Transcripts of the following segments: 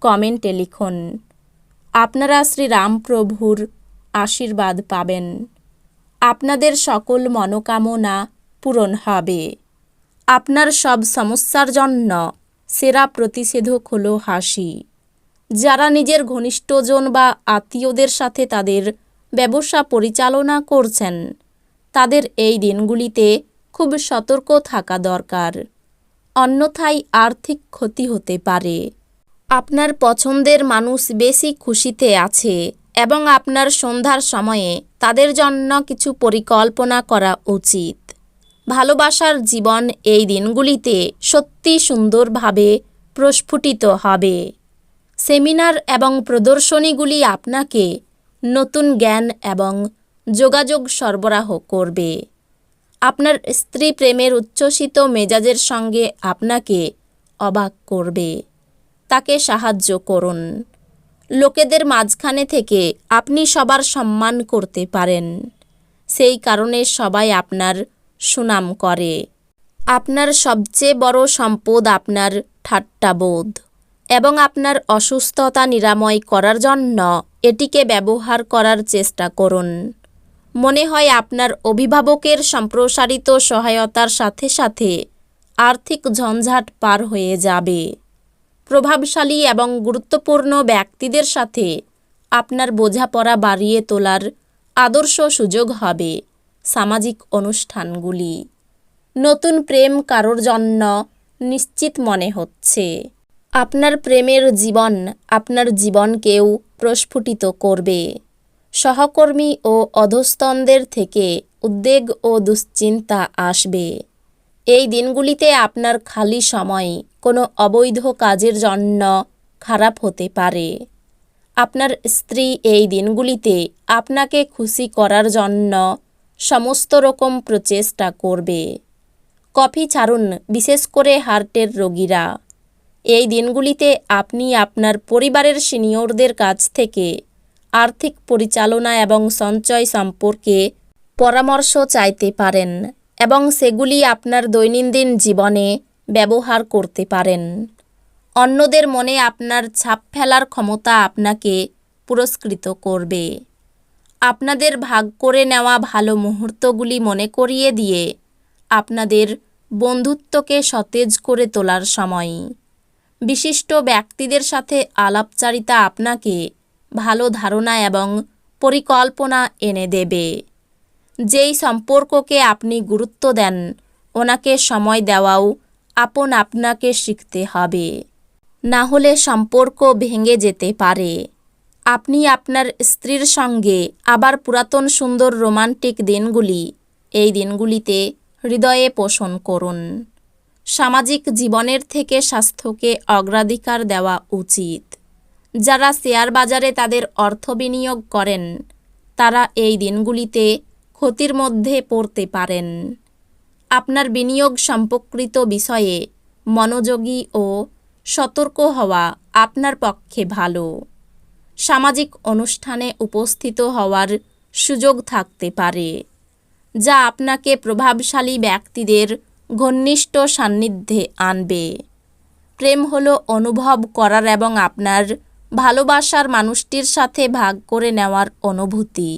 কমেন্টে লিখুন, আপনারা শ্রীরামপ্রভুর আশীর্বাদ পাবেন। আপনাদের সকল মনোকামনা পূরণ হবে। আপনার সব সমস্যার জন্য সেরা প্রতিষেধক হলো হাসি। যারা নিজের ঘনিষ্ঠজন বা আত্মীয়দের সাথে তাদের ব্যবসা পরিচালনা করছেন, তাদের এই দিনগুলিতে খুব সতর্ক থাকা দরকার। অন্যথায় আর্থিক ক্ষতি হতে পারে। আপনার পছন্দের মানুষ বেশি খুশিতে আছে এবং আপনার সন্ধ্যার সময়ে তাদের জন্য কিছু পরিকল্পনা করা উচিত। ভালোবাসার জীবন এই দিনগুলিতে সত্যি সুন্দরভাবে প্রস্ফুটিত হবে। সেমিনার এবং প্রদর্শনীগুলি আপনাকে নতুন জ্ঞান এবং যোগাযোগ সরবরাহ করবে। আপনার স্ত্রী প্রেমের উচ্ছ্বসিত মেজাজের সঙ্গে আপনাকে অবাক করবে। তাকে সাহায্য করুন। লোকেদের মাঝখানে থেকে আপনি সবার সম্মান করতে পারেন। সেই কারণে সবাই আপনার সুনাম করে। আপনার সবচেয়ে বড় সম্পদ আপনার ঠাট্টাবোধ এবং আপনার অসুস্থতা নিরাময় করার জন্য এটিকে ব্যবহার করার চেষ্টা করুন। মনে হয় আপনার অভিভাবকের সম্প্রসারিত সহায়তার সাথে সাথে আর্থিক ঝঞ্ঝাট পার হয়ে যাবে। প্রভাবশালী এবং গুরুত্বপূর্ণ ব্যক্তিদের সাথে আপনার বোঝাপড়া বাড়িয়ে তোলার আদর্শ সুযোগ হবে সামাজিক অনুষ্ঠানগুলি। নতুন প্রেম কারোর জন্য নিশ্চিত মনে হচ্ছে। আপনার প্রেমের জীবন আপনার জীবনকেও প্রস্ফুটিত করবে। সহকর্মী ও অধস্তনদের থেকে উদ্বেগ ও দুশ্চিন্তা আসবে। এই দিনগুলিতে আপনার খালি সময় কোনো অবৈধ কাজের জন্য খারাপ হতে পারে। আপনার স্ত্রী এই দিনগুলিতে আপনাকে খুশি করার জন্য সমস্ত রকম প্রচেষ্টা করবে। কফি ছাড়ুন, বিশেষ করে হার্টের রোগীরা। এই দিনগুলিতে আপনি আপনার পরিবারের সিনিয়রদের কাছ থেকে আর্থিক পরিচালনা এবং সঞ্চয় সম্পর্কে পরামর্শ চাইতে পারেন। এবং সেগুলি আপনার দৈনন্দিন জীবনে ব্যবহার করতে পারেন। অন্যদের মনে আপনার ছাপ ফেলার ক্ষমতা আপনাকে পুরস্কৃত করবে। আপনাদের ভাগ করে নেওয়া ভালো মুহূর্তগুলি মনে করিয়ে দিয়ে আপনাদের বন্ধুত্বকে সতেজ করে তোলার সময়। বিশিষ্ট ব্যক্তিদের সাথে আলাপচারিতা আপনাকে ভালো ধারণা এবং পরিকল্পনা এনে দেবে। যেই সম্পর্ককে আপনি গুরুত্ব দেন, ওনাকে সময় দেওয়াও আপন আপনাকে শিখতে হবে। না হলে সম্পর্ক ভেঙে যেতে পারে। আপনি আপনার স্ত্রীর সঙ্গে আবার পুরাতন সুন্দর রোমান্টিক দিনগুলি, এই দিনগুলিতে হৃদয়ে পোষণ করুন। সামাজিক জীবনের থেকে স্বাস্থ্যকে অগ্রাধিকার দেওয়া উচিত। যারা শেয়ার বাজারে তাদের অর্থ বিনিয়োগ করেন, তারা এই দিনগুলিতে ক্ষতির মধ্যে পড়তে পারেন। আপনার বিনিয়োগ সম্পর্কিত বিষয়ে মনোযোগী ও সতর্ক হওয়া আপনার পক্ষে ভালো। সামাজিক অনুষ্ঠানে উপস্থিত হওয়ার সুযোগ থাকতে পারে, যা আপনাকে প্রভাবশালী ব্যক্তিদের ঘনিষ্ঠ সান্নিধ্যে আনবে। প্রেম হলো অনুভব করার এবং আপনার ভালোবাসার মানুষটির সাথে ভাগ করে নেওয়ার অনুভূতি।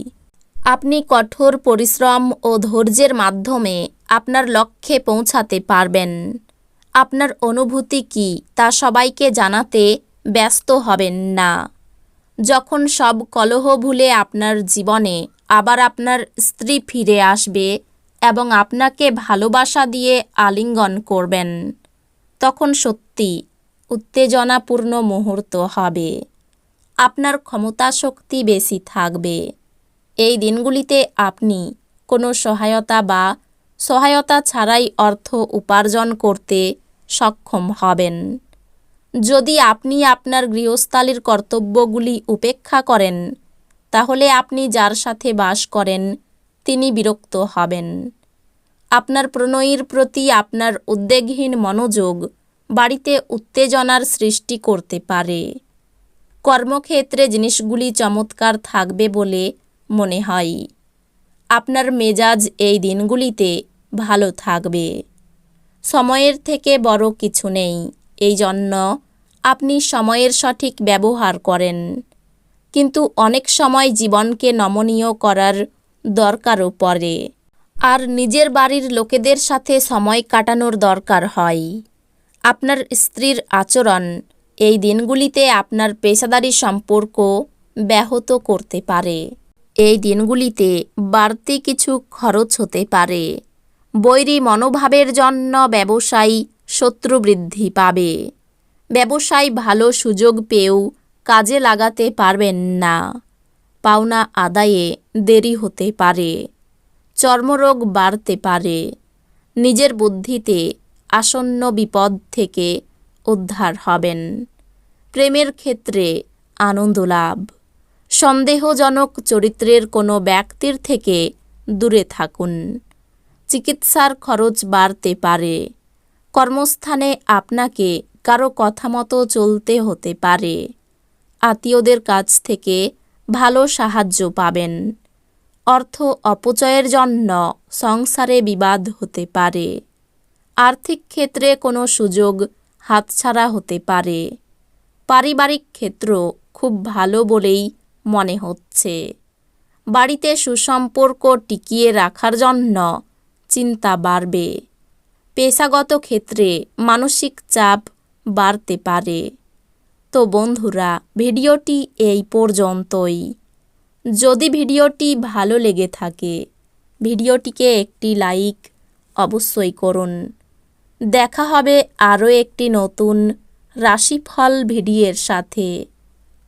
আপনি কঠোর পরিশ্রম ও ধৈর্যের মাধ্যমে আপনার লক্ষ্যে পৌঁছাতে পারবেন। আপনার অনুভূতি কি তা সবাইকে জানাতে ব্যস্ত হবেন না। যখন সব কলহ ভুলে আপনার জীবনে আবার আপনার স্ত্রী ফিরে আসবে এবং আপনাকে ভালোবাসা দিয়ে আলিঙ্গন করবেন, তখন সত্যি উত্তেজনাপূর্ণ মুহূর্ত হবে। আপনার ক্ষমতা শক্তি বেশি থাকবে। এই দিনগুলিতে আপনি কোনো সহায়তা বা সহায়তা ছাড়াই অর্থ উপার্জন করতে সক্ষম হবেন। যদি আপনি আপনার গৃহস্থালির কর্তব্যগুলি উপেক্ষা করেন, তাহলে আপনি যার সাথে বাস করেন, তিনি বিরক্ত হবেন। আপনার প্রণয়ীর প্রতি আপনার উদ্বেগহীন মনোযোগ বাড়িতে উত্তেজনার সৃষ্টি করতে পারে। কর্মক্ষেত্রে জিনিসগুলি চমৎকার থাকবে বলে মনে হয়, আপনার মেজাজ এই দিনগুলিতে ভালো থাকবে। সময়ের থেকে বড় কিছু নেই, এই জন্য আপনি সময়ের সঠিক ব্যবহার করেন। কিন্তু অনেক সময় জীবনকে নমনীয় করার দরকারও পড়ে। আর নিজের বাড়ির লোকেদের সাথে সময় কাটানোর দরকার হয়। আপনার স্ত্রীর আচরণ এই দিনগুলিতে আপনার পেশাদারি সম্পর্ক ব্যাহত করতে পারে। এই দিনগুলিতে বাড়তি কিছু খরচ হতে পারে। বৈরী মনোভাবের জন্য ব্যবসায়ী শত্রু বৃদ্ধি পাবে। ব্যবসায় ভালো সুযোগ পেয়েও কাজে লাগাতে পারবেন না। পাওনা আদায়ে দেরি হতে পারে। চর্মরোগ বাড়তে পারে। নিজের বুদ্ধিতে আসন্ন বিপদ থেকে উদ্ধার হবেন। প্রেমের ক্ষেত্রে আনন্দ লাভ। সন্দেহজনক চরিত্রের কোনো ব্যক্তির থেকে দূরে থাকুন। চিকিৎসার খরচ বাড়তে পারে। কর্মস্থানে আপনাকে কারও কথা মতো চলতে হতে পারে। আত্মীয়দের কাছ থেকে ভালো সাহায্য পাবেন। অর্থ অপচয়ের জন্য সংসারে বিবাদ হতে পারে। আর্থিক ক্ষেত্রে কোনো সুযোগ হাতছাড়া হতে পারে। পারিবারিক ক্ষেত্র খুব ভালো বলেই মনে হচ্ছে। বাড়িতে সুসম্পর্ক টিকিয়ে রাখার জন্য চিন্তা বাড়বে। পেশাগত ক্ষেত্রে মানসিক চাপ বাড়তে পারে। তো বন্ধুরা, ভিডিওটি এই পর্যন্তই। যদি ভিডিওটি ভালো লেগে থাকে, ভিডিওটিকে একটি লাইক অবশ্যই করুন। দেখা হবে আরও একটি নতুন রাশিফল ভিডিওর সাথে।